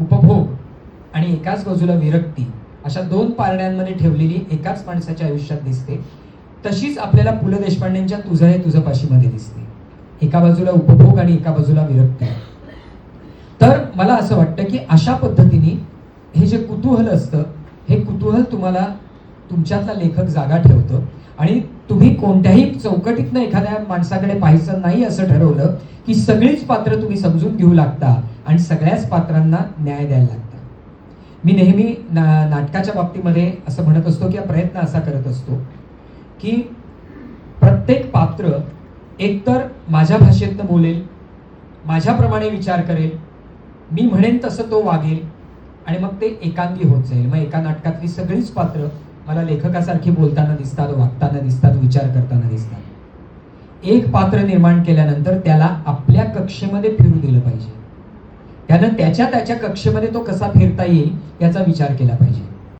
उपभोग आणि एकाच बाजूला विरक्ती अशा दोन पारड्यांमध्ये ठेवलेली एकाच माणसाच्या आयुष्यात दिसते. तशीच आपल्याला पु ल देशपांडेंच्या तुझं हे तुझं पाशीमध्ये दिसते. एका बाजूला उपभोग आणि एका बाजूला विरक्ती. तर मला असं वाटतं की अशा पद्धतीने हे जे कुतूहल असतं हे कुतूहल तुम्हाला तुमच्यातला लेखक जागा ठेवतं आणि कोणत्याही चौकटीतनं एखाद्या माणसाकडे पाहायचं नाही असं ठरवलं की सगळीच पात्र तुम्ही समजून घेऊ लागता आणि सगळ्याच पात्रांना न्याय द्यायला लागता. मी नेहमी ना नाटकाच्या बाबतीमध्ये असं म्हणत असतो किंवा प्रयत्न असा करत असतो की प्रत्येक पात्र एकतर माझ्या भाषेतनं बोलेल माझ्याप्रमाणे विचार करेल मी म्हणेन तसं तो वागेल आणि मग ते एकांगी होत जाईल. मग एका नाटकातली सगळीच पात्र मला लेखकासारखी बोलताना दिसतात वागताना दिसतात विचार करताना दिसतात. एक पात्र निर्माण केल्यानंतर त्याला आपल्या कक्षेमध्ये फिरू दिलं पाहिजे. त्यानं त्याच्या त्याच्या कक्षेमध्ये तो कसा फिरता येईल याचा विचार केला पाहिजे.